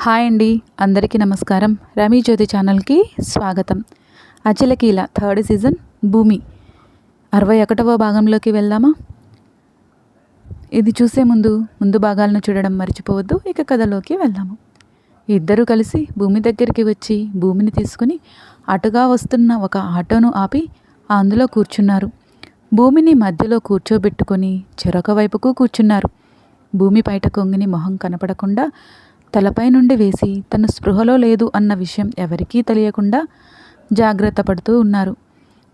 Hi అండి. అందరికీ నమస్కారం. రమీ జ్యోతి ఛానల్కి స్వాగతం. అచలకీల థర్డ్ సీజన్ భూమి. అరవై ఒకటవ భాగంలోకి వెళ్దామా? ఇది చూసే ముందు ముందు భాగాలను చూడడం మర్చిపోవద్దు. ఇక కథలోకి వెళ్దాము. ఇద్దరూ కలిసి భూమి దగ్గరికి వచ్చి భూమిని తీసుకుని అటుగా వస్తున్న ఒక ఆటోను ఆపి అందులో కూర్చున్నారు. భూమిని మధ్యలో కూర్చోబెట్టుకొని చెరొక వైపుకు కూర్చున్నారు. భూమి బయట కొంగిని మొహం కనపడకుండా తలపై నుండి వేసి తన స్పృహలో లేదు అన్న విషయం ఎవరికీ తెలియకుండా జాగ్రత్త పడుతూ ఉన్నారు.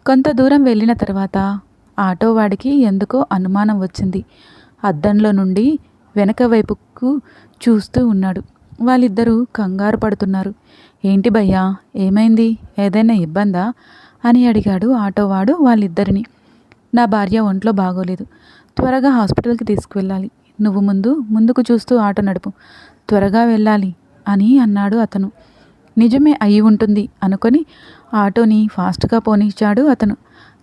కొంత దూరం వెళ్ళిన తర్వాత ఆటోవాడికి ఎందుకో అనుమానం వచ్చింది. అద్దంలో నుండి వెనక వైపుకు చూస్తూ ఉన్నాడు. వాళ్ళిద్దరూ కంగారు పడుతున్నారు. ఏంటి భయ్యా ఏమైంది? ఏదైనా ఇబ్బందా? అని అడిగాడు ఆటోవాడు వాళ్ళిద్దరిని. నా భార్య ఒంట్లో బాగోలేదు. త్వరగా హాస్పిటల్కి తీసుకువెళ్ళాలి. నువ్వు ముందు ముందుకు చూస్తూ ఆటో నడుపు. త్వరగా వెళ్ళాలి అని అన్నాడు అతను. నిజమే అయి ఉంటుంది అనుకొని ఆటోని ఫాస్ట్గా పోనిచ్చాడు అతను.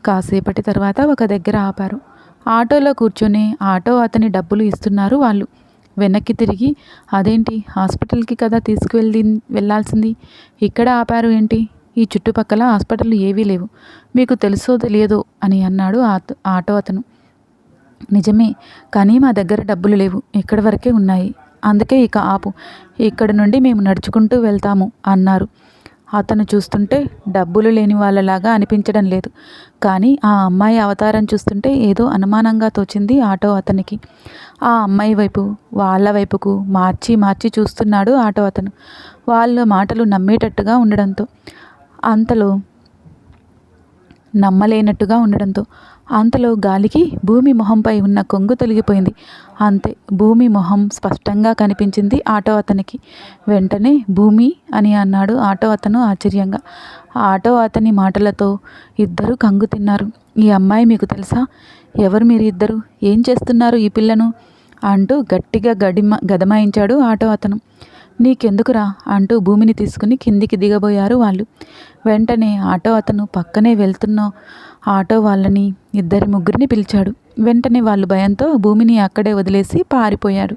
కాసేపటి తర్వాత ఒక దగ్గర ఆపారు. ఆటోలో కూర్చొని ఆటో అతని డబ్బులు ఇస్తున్నారు వాళ్ళు. వెనక్కి తిరిగి అదేంటి హాస్పిటల్కి కదా తీసుకువెళ్ళి వెళ్ళాల్సింది? ఇక్కడ ఆపారు ఏంటి? ఈ చుట్టుపక్కల హాస్పిటల్ ఏవీ లేవు. మీకు తెలుసో తెలియదో అని అన్నాడు ఆటో అతను. నిజమే కానీ మా దగ్గర డబ్బులు లేవు. ఎక్కడి వరకే ఉన్నాయి? అందుకే ఇక ఆపు. ఇక్కడి నుండి మేము నడుచుకుంటూ వెళ్తాము అన్నారు. అతను చూస్తుంటే డబ్బులు లేని వాళ్ళలాగా అనిపించడం లేదు. కానీ ఆ అమ్మాయి అవతారం చూస్తుంటే ఏదో అనుమానంగా తోచింది ఆటో అతనికి. ఆ అమ్మాయి వైపు వాళ్ళ వైపుకు మార్చి మార్చి చూస్తున్నాడు ఆటో అతను. వాళ్ళ మాటలు నమ్మేటట్టుగా ఉండడంతో అంతలో నమ్మలేనట్టుగా ఉండడంతో అంతలో గాలికి భూమి మొహంపై ఉన్న కొంగు తొలగిపోయింది. అంతే భూమి మొహం స్పష్టంగా కనిపించింది ఆటో అతనికి. వెంటనే భూమి అని అన్నాడు ఆటో అతను ఆశ్చర్యంగా. ఆటో అతని మాటలతో ఇద్దరు కంగు తిన్నారు. ఈ అమ్మాయి మీకు తెలుసా? ఎవరు మీరు ఇద్దరు? ఏం చేస్తున్నారు ఈ పిల్లను? అంటూ గట్టిగా గడిమ గదమాయించాడు ఆటో అతను. నీకెందుకురా? అంటూ భూమిని తీసుకుని కిందికి దిగబోయారు వాళ్ళు. వెంటనే ఆటో అతను పక్కనే వెళ్తున్న ఆటో వాళ్ళని ఇద్దరి ముగ్గురిని పిలిచాడు. వెంటనే వాళ్ళు భయంతో భూమిని అక్కడే వదిలేసి పారిపోయాడు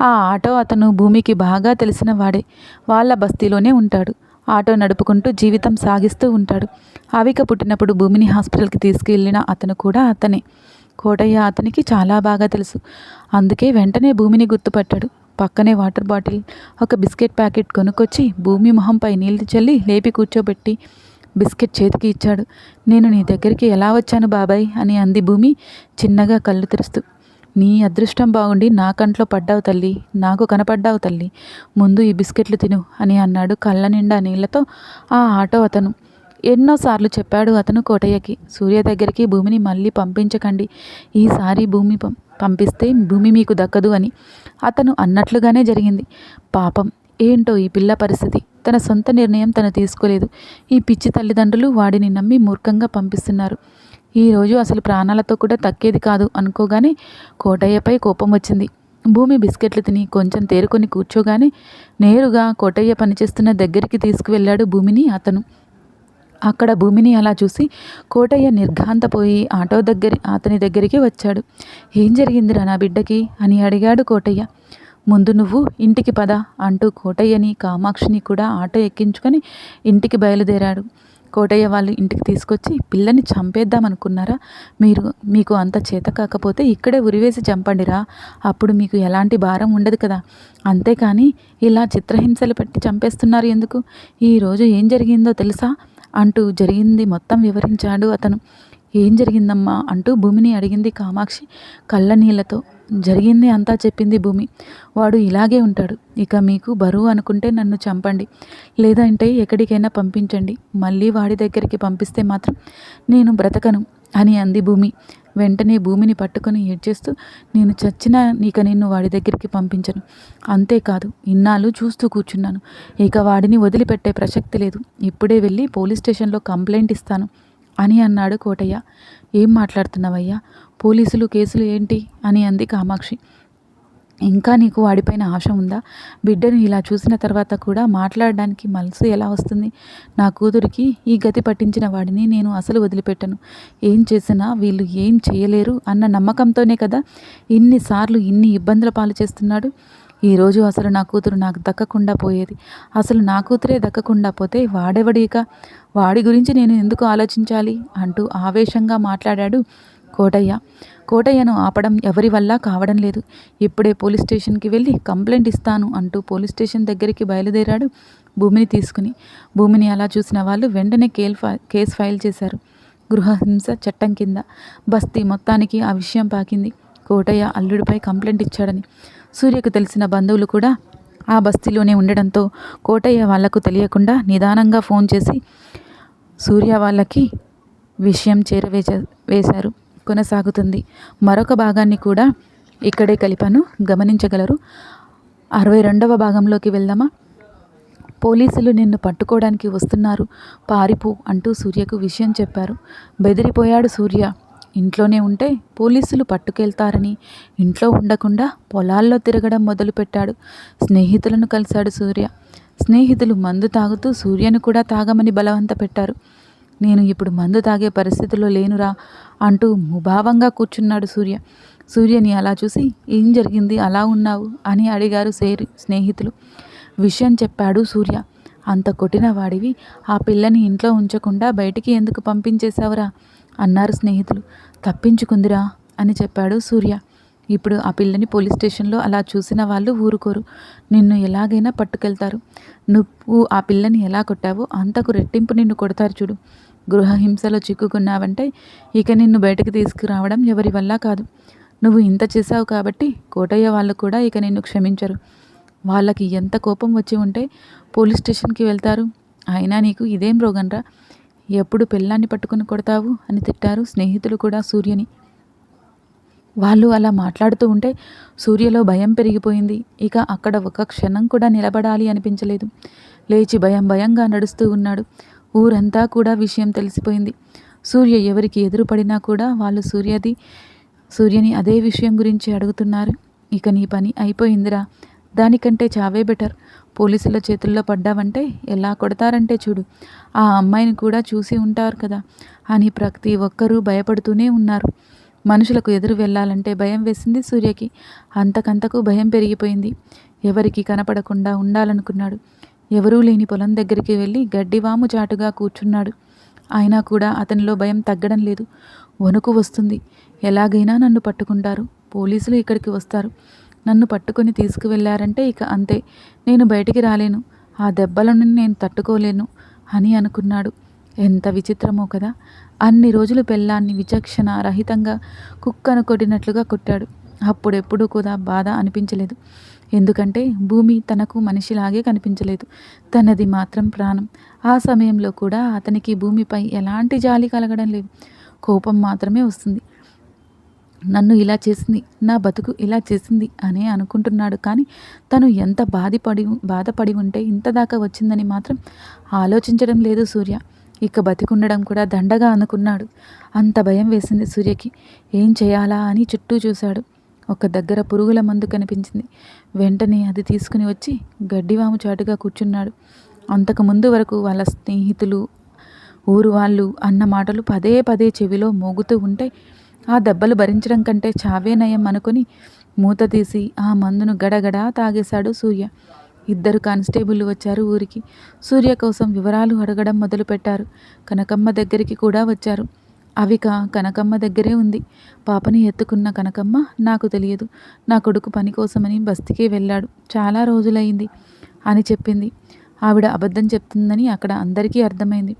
ఆ ఆటో అతను భూమికి బాగా తెలిసిన వాడే. వాళ్ళ బస్తీలోనే ఉంటాడు. ఆటో నడుపుకుంటూ జీవితం సాగిస్తూ ఉంటాడు. అవిక పుట్టినప్పుడు భూమిని హాస్పిటల్కి తీసుకెళ్ళిన అతను కూడా అతనే. కోటయ్య అతనికి చాలా బాగా తెలుసు. అందుకే వెంటనే భూమిని గుర్తుపట్టాడు. పక్కనే వాటర్ బాటిల్ ఒక బిస్కెట్ ప్యాకెట్ కొనుక్కొచ్చి భూమి మొహంపై నీళ్ళు చల్లి లేపి కూర్చోబెట్టి బిస్కెట్ చేతికి ఇచ్చాడు. నేను నీ దగ్గరికి ఎలా వచ్చాను బాబాయ్? అని అంది భూమి చిన్నగా కళ్ళు తెరుస్తూ. నీ అదృష్టం బాగుండి నా కంట్లో పడ్డావు తల్లి నాకు కనపడ్డావు తల్లి. ముందు ఈ బిస్కెట్లు తిను అని అన్నాడు కళ్ళ నిండా నీళ్ళతో ఆ ఆటో అతను. ఎన్నోసార్లు చెప్పాడు అతను కోటయ్యకి. సూర్య దగ్గరికి భూమిని మళ్ళీ పంపించకండి. ఈసారి భూమి పంపిస్తే భూమి మీకు దక్కదు అని అతను అన్నట్లుగానే జరిగింది. పాపం ఏంటో ఈ పిల్ల పరిస్థితి? తన సొంత నిర్ణయం తను తీసుకోలేదు. ఈ పిచ్చి తల్లిదండ్రులు వాడిని నమ్మి మూర్ఖంగా పంపిస్తున్నారు. ఈరోజు అసలు ప్రాణాలతో కూడా తక్కేది కాదు అనుకోగానే కోటయ్యపై కోపం వచ్చింది. భూమి బిస్కెట్లు తిని కొంచెం తేరుకొని కూర్చోగానే నేరుగా కోటయ్య పనిచేస్తున్న దగ్గరికి తీసుకువెళ్ళాడు భూమిని అతను. అక్కడ భూమిని అలా చూసి కోటయ్య నిర్ఘాంతపోయి ఆటో దగ్గర అతని దగ్గరికి వచ్చాడు. ఏం జరిగిందిరా నా బిడ్డకి? అని అడిగాడు కోటయ్య. ముందు నువ్వు ఇంటికి పద అంటూ కోటయ్యని కామాక్షిని కూడా ఆటో ఎక్కించుకొని ఇంటికి బయలుదేరాడు. కోటయ్య వాళ్ళు ఇంటికి తీసుకొచ్చి పిల్లని చంపేద్దామనుకున్నారా మీరు మీకు అంత చేత కాకపోతే ఇక్కడే ఉరివేసి చంపండిరా. అప్పుడు మీకు ఎలాంటి భారం ఉండదు కదా. అంతేకాని ఇలా చిత్రహింసలు పెట్టి చంపేస్తున్నారు ఎందుకు? ఈరోజు ఏం జరిగిందో తెలుసా? అంటూ జరిగింది మొత్తం వివరించాడు అతను. ఏం జరిగిందమ్మా? అంటూ భూమిని అడిగింది కామాక్షి కళ్ళనీళ్ళతో. జరిగింది అంతా చెప్పింది భూమి. వాడు ఇలాగే ఉంటాడు. ఇక మీకు బరువు అనుకుంటే నన్ను చంపండి. లేదంటే ఎక్కడికైనా పంపించండి. మళ్ళీ వాడి దగ్గరికి పంపిస్తే మాత్రం నేను బ్రతకను అని అంది భూమి. వెంటనే భూమిని పట్టుకొని ఏడ్చేస్తూ నేను చచ్చినా నీక నిన్ను వాడి దగ్గరికి పంపించను. అంతేకాదు ఇన్నాళ్ళు చూస్తూ కూర్చున్నాను. ఇక వాడిని వదిలిపెట్టే ప్రసక్తి లేదు. ఇప్పుడే వెళ్ళి పోలీస్ స్టేషన్లో కంప్లైంట్ ఇస్తాను అని అన్నాడు కోటయ్య. ఏం మాట్లాడుతున్నావయ్యా? పోలీసులు కేసులు ఏంటి అని అంది కామాక్షి. ఇంకా నీకు వాడిపైన ఆశ ఉందా? బిడ్డని ఇలా చూసిన తర్వాత కూడా మాట్లాడడానికి మనసు ఎలా వస్తుంది? నా కూతురికి ఈ గతి పట్టించిన వాడిని నేను అసలు వదిలిపెట్టను. ఏం చేసినా వీళ్ళు ఏం చేయలేరు అన్న నమ్మకంతోనే కదా ఇన్నిసార్లు ఇన్ని ఇబ్బందుల పాలు చేస్తున్నాడు? ఈరోజు అసలు నా కూతురు నాకు దక్కకుండా పోయేది. అసలు నా కూతురే దక్కకుండా పోతే వాడెవడిక వాడి గురించి నేను ఎందుకు ఆలోచించాలి? అంటూ ఆవేశంగా మాట్లాడాడు కోటయ్య. కోటయ్యను ఆపడం ఎవరి వల్ల కావడం లేదు. ఇప్పుడే పోలీస్ స్టేషన్కి వెళ్ళి కంప్లైంట్ ఇస్తాను అంటూ పోలీస్ స్టేషన్ దగ్గరికి బయలుదేరాడు భూమిని తీసుకుని. భూమిని అలా చూసిన వాళ్ళు వెంటనే కేల్ కేసు ఫైల్ చేశారు. గృహహింస చట్టం కింద బస్తీ మొత్తానికి ఆ విషయం పాకింది. కోటయ్య అల్లుడిపై కంప్లైంట్ ఇచ్చాడని. సూర్యకు తెలిసిన బంధువులు కూడా ఆ బస్తీలోనే ఉండడంతో కోటయ్య వాళ్ళకు తెలియకుండా నిదానంగా ఫోన్ చేసి సూర్య వాళ్ళకి విషయం చేరవేచ వేశారు. కొనసాగుతుంది. మరొక భాగాన్ని కూడా ఇక్కడే కలిపాను. గమనించగలరు. అరవై రెండవ భాగంలోకి వెళ్దామా? పోలీసులు నిన్ను పట్టుకోవడానికి వస్తున్నారు. పారిపో అంటూ సూర్యకు విషయం చెప్పారు. బెదిరిపోయాడు సూర్య. ఇంట్లోనే ఉంటే పోలీసులు పట్టుకెళ్తారని ఇంట్లో ఉండకుండా పొలాల్లో తిరగడం మొదలుపెట్టాడు. స్నేహితులను కలిశాడు సూర్య. స్నేహితులు మందు తాగుతూ సూర్యను కూడా తాగమని బలవంత పెట్టారు. నేను ఇప్పుడు మందు తాగే పరిస్థితిలో లేనురా అంటూ ముభావంగా కూర్చున్నాడు సూర్య. సూర్యని అలా చూసి ఏం జరిగింది? అలా ఉన్నావు? అని అడిగారు సేరి స్నేహితులు. విషయం చెప్పాడు సూర్య. అంత కొట్టిన వాడివి ఆ పిల్లని ఇంట్లో ఉంచకుండా బయటికి ఎందుకు పంపించేశావురా? అన్నారు స్నేహితులు. తప్పించుకుందిరా అని చెప్పాడు సూర్య. ఇప్పుడు ఆ పిల్లని పోలీస్ స్టేషన్లో అలా చూసిన వాళ్ళు ఊరుకోరు. నిన్ను ఎలాగైనా పట్టుకెళ్తారు. నువ్వు ఆ పిల్లని ఎలా కొట్టావో అంతకు రెట్టింపు నిన్ను కొడతారు చూడు. గృహహింసలో చిక్కుకున్నావంటే ఇక నిన్ను బయటకు తీసుకురావడం ఎవరి వల్ల కాదు. నువ్వు ఇంత చేశావు కాబట్టి కోటయ్య వాళ్ళు కూడా ఇక నిన్ను క్షమించరు. వాళ్ళకి ఎంత కోపం వచ్చి ఉంటే పోలీస్ స్టేషన్కి వెళ్తారు. అయినా నీకు ఇదేం రోగంరా? ఎప్పుడు పిల్లాన్ని పట్టుకుని కొడతావు అని తిట్టారు స్నేహితులు కూడా సూర్యని. వాళ్ళు అలా మాట్లాడుతూ ఉంటే సూర్యలో భయం పెరిగిపోయింది. ఇక అక్కడ ఒక క్షణం కూడా నిలబడాలి అనిపించలేదు. లేచి భయం భయంగా నడుస్తూ ఉన్నాడు. ఊరంతా కూడా విషయం తెలిసిపోయింది. సూర్య ఎవరికి ఎదురుపడినా కూడా వాళ్ళు సూర్యది సూర్యని అదే విషయం గురించి అడుగుతున్నారు. ఇక నీ పని అయిపోయిందిరా. దానికంటే చావే బెటర్. పోలీసుల చేతుల్లో పడ్డావంటే ఎలా కొడతారంటే చూడు. ఆ అమ్మాయిని కూడా చూసి ఉంటారు కదా అని ప్రతి ఒక్కరూ భయపడుతూనే ఉన్నారు. మనుషులకు ఎదురు వెళ్ళాలంటే భయం వేసింది సూర్యకి. అంతకంతకు భయం పెరిగిపోయింది. ఎవరికి కనపడకుండా ఉండాలనుకున్నాడు. ఎవరూ లేని పొలం దగ్గరికి వెళ్ళి గడ్డివాము చాటుగా కూర్చున్నాడు. అయినా కూడా అతనిలో భయం తగ్గడం లేదు. వణుకు వస్తుంది. ఎలాగైనా నన్ను పట్టుకుంటారు. పోలీసులు ఇక్కడికి వస్తారు. నన్ను పట్టుకొని తీసుకువెళ్ళారంటే ఇక అంతే. నేను బయటికి రాలేను. ఆ దెబ్బలను నేను తట్టుకోలేను అని అనుకున్నాడు. ఎంత విచిత్రమో కదా. అన్ని రోజులు పెళ్ళాన్ని విచక్షణ రహితంగా కుక్కను కొట్టినట్లుగా కొట్టాడు. అప్పుడెప్పుడు కూడా బాధ అనిపించలేదు. ఎందుకంటే భూమి తనకు మనిషిలాగే కనిపించలేదు. తనది మాత్రం ప్రాణం. ఆ సమయంలో కూడా అతనికి భూమిపై ఎలాంటి జాలి కలగడం లేదు. కోపం మాత్రమే వస్తుంది. నన్ను ఇలా చేసింది నా బతుకు ఇలా చేసింది అనే అనుకుంటున్నాడు. కానీ తను ఎంత బాధపడి బాధపడి ఉంటే ఇంత దాకా వచ్చిందని మాత్రం ఆలోచించడం లేదు సూర్య. ఇక బతికుండడం కూడా దండగా అనుకున్నాడు. అంత భయం వేసింది సూర్యకి. ఏం చేయాలా అని చుట్టూ చూశాడు. ఒక దగ్గర పురుగుల మందు కనిపించింది. వెంటనే అది తీసుకుని వచ్చి గడ్డివాము చాటుగా కూర్చున్నాడు. అంతకు ముందు వరకు వాళ్ళ స్నేహితులు ఊరు వాళ్ళు అన్న మాటలు పదే పదే చెవిలో మోగుతూ ఉంటే ఆ దెబ్బలు భరించడం కంటే చావే నయం అనుకుని మూత తీసి ఆ మందును గడగడా తాగేశాడు సూర్య. ఇద్దరు కానిస్టేబుల్ వచ్చారు ఊరికి. సూర్య కోసం వివరాలు అడగడం మొదలుపెట్టారు. కనకమ్మ దగ్గరికి కూడా వచ్చారు. అవిక కనకమ్మ దగ్గరే ఉంది. పాపని ఎత్తుకున్న కనకమ్మ నాకు తెలియదు. నా కొడుకు పని కోసమని బస్తీకి వెళ్ళాడు. చాలా రోజులైంది అని చెప్పింది. ఆవిడ అబద్ధం చెప్తుందని అక్కడ అందరికీ అర్థమైంది.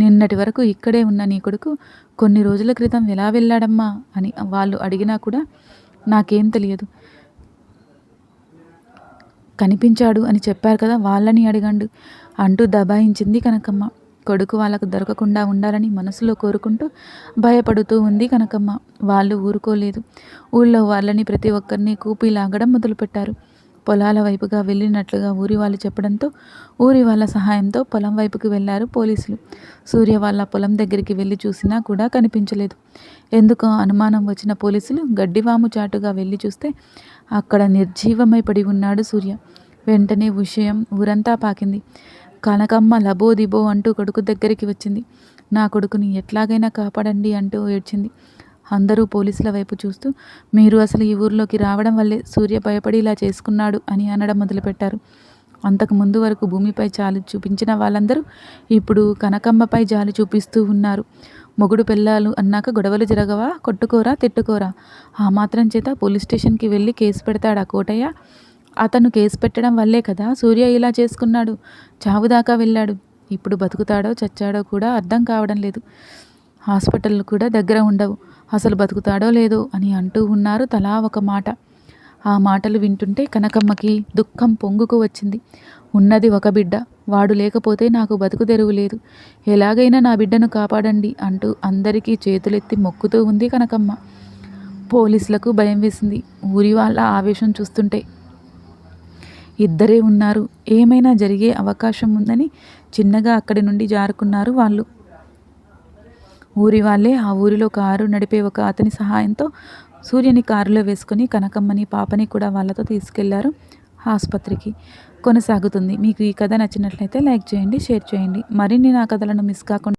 నిన్నటి వరకు ఇక్కడే ఉన్న నీ కొడుకు కొన్ని రోజుల క్రితం ఎలా వెళ్ళాడమ్మా అని వాళ్ళు అడిగినా కూడా నాకేం తెలియదు. కనిపించాడు అని చెప్పారు కదా వాళ్ళని అడగండు. అంటూ దబాయించింది కనకమ్మ. కొడుకు వాళ్ళకు దొరకకుండా ఉండాలని మనసులో కోరుకుంటూ భయపడుతూ ఉంది కనకమ్మ. వాళ్ళు ఊరుకోలేదు. ఊళ్ళో వాళ్ళని ప్రతి ఒక్కరిని కూపి లాగడం మొదలుపెట్టారు. పొలాల వైపుగా వెళ్ళినట్లుగా ఊరి వాళ్ళు చెప్పడంతో ఊరి వాళ్ళ సహాయంతో పొలం వైపుకి వెళ్ళారు పోలీసులు. సూర్య వాళ్ళ పొలం దగ్గరికి వెళ్ళి చూసినా కూడా కనిపించలేదు. ఎందుకో అనుమానం వచ్చిన పోలీసులు గడ్డివాము చాటుగా వెళ్ళి చూస్తే అక్కడ నిర్జీవమై పడి ఉన్నాడు సూర్య. వెంటనే విషయం ఊరంతా పాకింది. కనకమ్మ లబోదిబో అంటూ కొడుకు దగ్గరికి వచ్చింది. నా కొడుకుని ఎట్లాగైనా కాపాడండి అంటూ ఏడ్చింది. అందరూ పోలీసుల వైపు చూస్తూ మీరు అసలు ఈ ఊర్లోకి రావడం వల్లే సూర్య భయపడి ఇలా చేసుకున్నాడు అని అనడం మొదలుపెట్టారు. అంతకు ముందు వరకు భూమిపై జాలి చూపించిన వాళ్ళందరూ ఇప్పుడు కనకమ్మపై జాలి చూపిస్తూ ఉన్నారు. మొగుడు పిల్లలు అన్నాక గొడవలు జరగవా? కొట్టుకోరా? తిట్టుకోరా? ఆ మాత్రం చేత పోలీస్ స్టేషన్కి వెళ్ళి కేసు పెడతాడా కోటయ్య? అతను కేసు పెట్టడం వల్లే కదా సూర్య ఇలా చేసుకున్నాడు. చావు దాకా వెళ్ళాడు. ఇప్పుడు బతుకుతాడో చచ్చాడో కూడా అర్థం కావడం లేదు. హాస్పిటల్ కూడా దగ్గర ఉండవు. అసలు బతుకుతాడో లేదో అని అంటూ ఉన్నారు. తలా ఒక మాట. ఆ మాటలు వింటుంటే కనకమ్మకి దుఃఖం పొంగుకు వచ్చింది. ఉన్నది ఒక బిడ్డ. వాడు లేకపోతే నాకు బతుకు తెరువు లేదు. ఎలాగైనా నా బిడ్డను కాపాడండి అంటూ అందరికీ చేతులెత్తి మొక్కుతూ ఉంది కనకమ్మ. పోలీసులకు భయం వేసింది. ఊరి వాళ్ళ ఆవేశం చూస్తుంటే ఇద్దరే ఉన్నారు. ఏమైనా జరిగే అవకాశం ఉందని చిన్నగా అక్కడి నుండి జారుకున్నారు వాళ్ళు. ఊరి వాళ్ళే ఆ ఊరిలో కారు నడిపే ఒక అతని సహాయంతో సూర్యని కారులో వేసుకుని కనకమ్మని పాపని కూడా వాళ్ళతో తీసుకెళ్ళారు ఆసుపత్రికి. కొనసాగుతుంది. మీకు ఈ కథ నచ్చినట్లయితే లైక్ చేయండి షేర్ చేయండి. మరిన్ని నా కథలను మిస్ కాకుండా